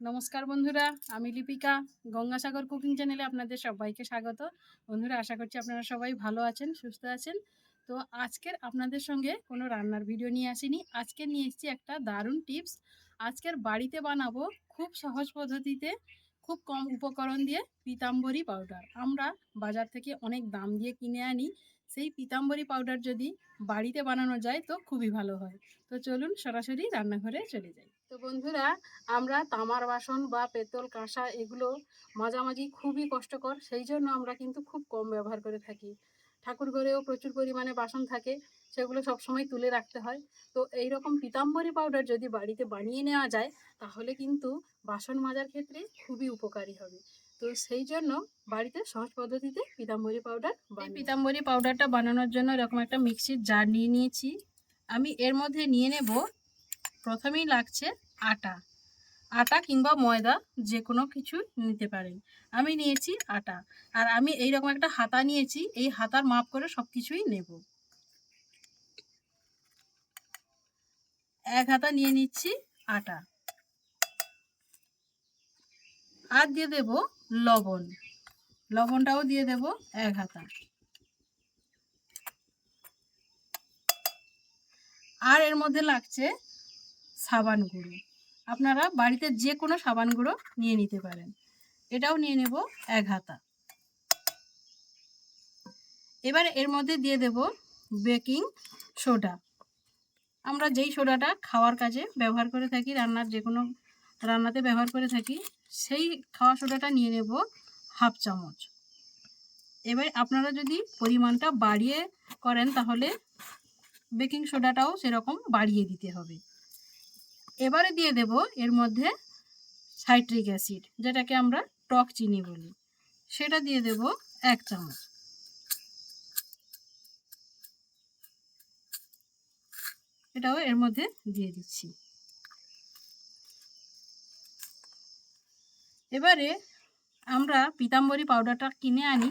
নমস্কার বন্ধুরা, আমি লিপিকা, গঙ্গাসাগর কুকিং চ্যানেলে আপনাদের সবাইকে স্বাগত। বন্ধুরা, আশা করছি আপনারা সবাই ভালো আছেন, সুস্থ আছেন। তো আজকের আপনাদের সঙ্গে কোনো রান্নার ভিডিও নিয়ে আসিনি। আজকে নিয়ে এসেছি একটা দারুণ টিপস। আজকের বাড়িতে বানাবো খুব সহজ পদ্ধতিতে, খুব কম উপকরণ দিয়ে পিতাম্বরী পাউডার। আমরা বাজার থেকে অনেক দাম দিয়ে কিনে আনি, সেই পিতাম্বরী পাউডার যদি বাড়িতে বানানো যায় তো খুবই ভালো হয়। তো চলুন সরাসরি রান্নাঘরে চলে যাই। তো বন্ধুরা আমরা তামার বাসন বা পেতল কাঁসা এগুলো মাঝামাঝি খুবই কষ্টকর সেই জন্য আমরা কিন্তু খুব কম ব্যবহার করে থাকি। ঠাকুর ঘরেও প্রচুর পরিমাণে বাসন থাকে সেগুলো সবসময় তুলে রাখতে হয়। তো এই রকম পিতাম্বরী পাউডার যদি বাড়িতে বানিয়ে নেওয়া যায় তাহলে কিন্তু বাসন মাজার ক্ষেত্রে খুবই উপকারী হবে। তো সেই জন্য বাড়িতে সহজ পদ্ধতিতে পিতাম্বরী পাউডার পিতাম্বরী পাউডারটা বানানোর জন্য এরকম একটা মিক্সির জার নিয়ে নিয়েছি। আমি এর মধ্যে নিয়ে নেব প্রথমেই লাগছে আটা। আটা কিংবা ময়দা যে কোনো কিছু নিতে পারেন। আমি নিয়েছি আটা। আর আমি এই রকম একটা হাতা নিয়েছি, এই হাতার মাপ করে সব কিছুই নেব। এক হাতা নিয়ে নিচ্ছি আটা। আর দিয়ে দেব লবণ। লবণটাও দিয়ে দেব এক হাতা। আর এর মধ্যে লাগছে সাবান গুঁড়ো। আপনারা বাড়িতে যে কোনো সাবান গুঁড়ো নিয়ে নিতে পারেন। এটাও নিয়ে নেব এক হাতা। এবার এর মধ্যে দিয়ে দেব বেকিং সোডা। আমরা যেই সোডাটা খাওয়ার কাজে ব্যবহার করে থাকি, রান্নার যে কোনো রান্নাতে ব্যবহার করে থাকি, সেই খাওয়া সোডাটা নিয়ে নেব হাফ চামচ। এবার আপনারা যদি পরিমাণটা বাড়িয়ে করেন তাহলে বেকিং সোডাটাও সেরকম বাড়িয়ে দিতে হবে। এবারে দিয়ে দেব এর মধ্যে সাইট্রিক অ্যাসিড, যেটাকে আমরা টক চিনি বলি। সেটা দিয়ে দেব এক চামচ। এটাও এর মধ্যে দিয়ে দিচ্ছি। এবারে আমরা পিতাম্বরী পাউডারটা কিনে আনি,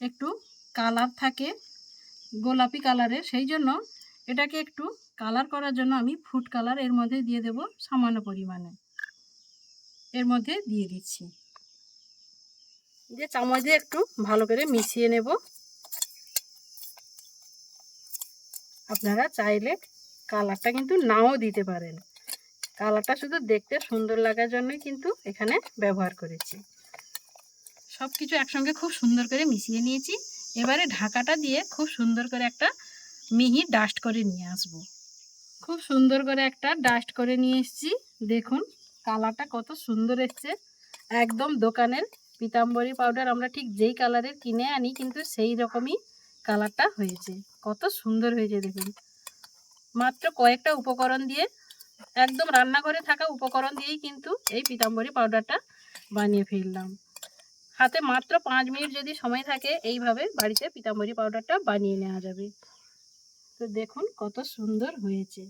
একটু কালার থাকে, গোলাপি কালারের, সেই জন্য এটাকে একটু কালার করার জন্য আমি ফুড কালারের মধ্যে দিয়ে দেব সামান্য পরিমাণে। এর মধ্যে দিয়ে দিচ্ছি। যে চামচ দিয়ে একটু ভালো করে মিশিয়ে নেব। আপনারা চাইলে কালারটা কিন্তু নাও দিতে পারেন। কালারটা শুধু দেখতে সুন্দর লাগার জন্যই কিন্তু এখানে ব্যবহার করেছি। সব কিছু একসঙ্গে খুব সুন্দর করে মিশিয়ে নিয়েছি। এবারে ঢাকাটা দিয়ে খুব সুন্দর করে একটা মিহি ডাস্ট করে নিয়ে আসব। খুব সুন্দর করে একটা ডাস্ট করে নিয়ে এসেছি। দেখুন কালারটা কত সুন্দর এসছে। একদম দোকানের পিতাম্বরী পাউডার আমরা ঠিক যেই কালারের কিনে আনি, কিন্তু সেই রকমই কালারটা হয়েছে। কত সুন্দর হয়েছে, দেখুন। মাত্র কয়েকটা উপকরণ দিয়ে, একদম রান্নাঘরে থাকা উপকরণ দিয়েই কিন্তু এই পিতাম্বরী পাউডারটা বানিয়ে ফেললাম। হাতে মাত্র পাঁচ মিনিট যদি সময় থাকে, এইভাবে বাড়িতে পিতাম্বরী পাউডারটা বানিয়ে নেওয়া যাবে। তো দেখুন কত সুন্দর হয়েছে।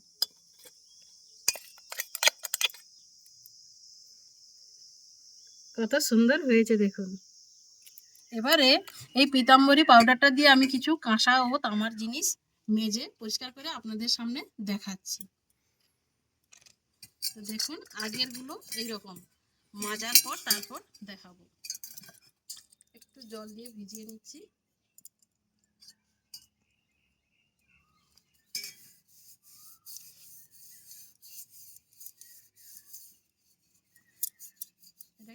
কত সুন্দর হয়েছে দেখুন। এবারে এই পিতাম্বরী পাউডারটা দিয়ে আমি কিছু কাঁসা ও তামার জিনিস মেজে পরিষ্কার করে আপনাদের সামনে দেখাচ্ছি। তো দেখুন আগেরগুলো এইরকম। মাজার পর তারপর দেখাবো। একটু জল দিয়ে ভিজিয়ে নিচ্ছি।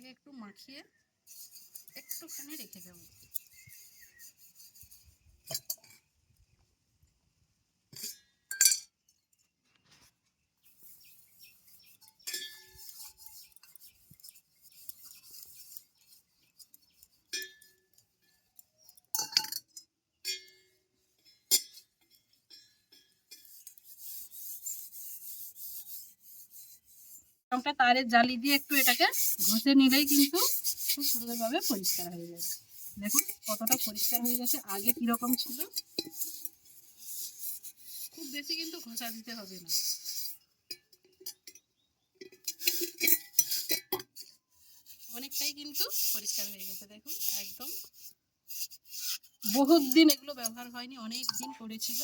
একটু মাখিয়ে একটুখানি রেখে দেবো। রংটা তারের জালি দিয়ে একটু এটাকে ঘষে নিলেই কিন্তু খুব সুন্দরভাবে পরিষ্কার হয়ে যাবে। দেখুন কতটা পরিষ্কার হয়ে গেছে, আগে কীরকম ছিল? খুব বেশি কিন্তু ঘষা দিতে হবে না। অনেকটাই কিন্তু পরিষ্কার হয়ে গেছে, দেখুন একদম। বহুত দিন এগুলো ব্যবহার হয়নি, অনেক দিন পড়েছিল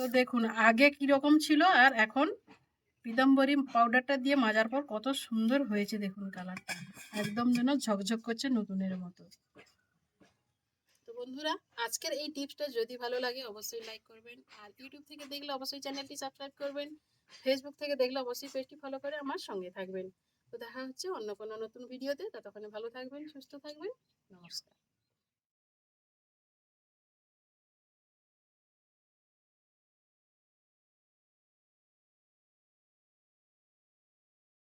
তো দেখুন, আগে কীরকম ছিল আর এখন পিতাম্বরী পাউডারটা দিয়ে মাজার পর কত সুন্দর হয়েছে দেখুন কালারটা একদম যেন ঝকঝক করছে নতুনের মতো। তো বন্ধুরা, আজকের এই টিপসটা যদি ভালো লাগে অবশ্যই লাইক করবেন আর ইউটিউব থেকে দেখলে অবশ্যই চ্যানেলটি সাবস্ক্রাইব করবেন। ফেসবুক থেকে দেখলে অবশ্যই পেজটি ফলো করে আমার সঙ্গে থাকবেন। তো দেখা হচ্ছে অন্য কোনো নতুন ভিডিওতে ততক্ষণে ভালো থাকবেন, সুস্থ থাকবেন। নমস্কার।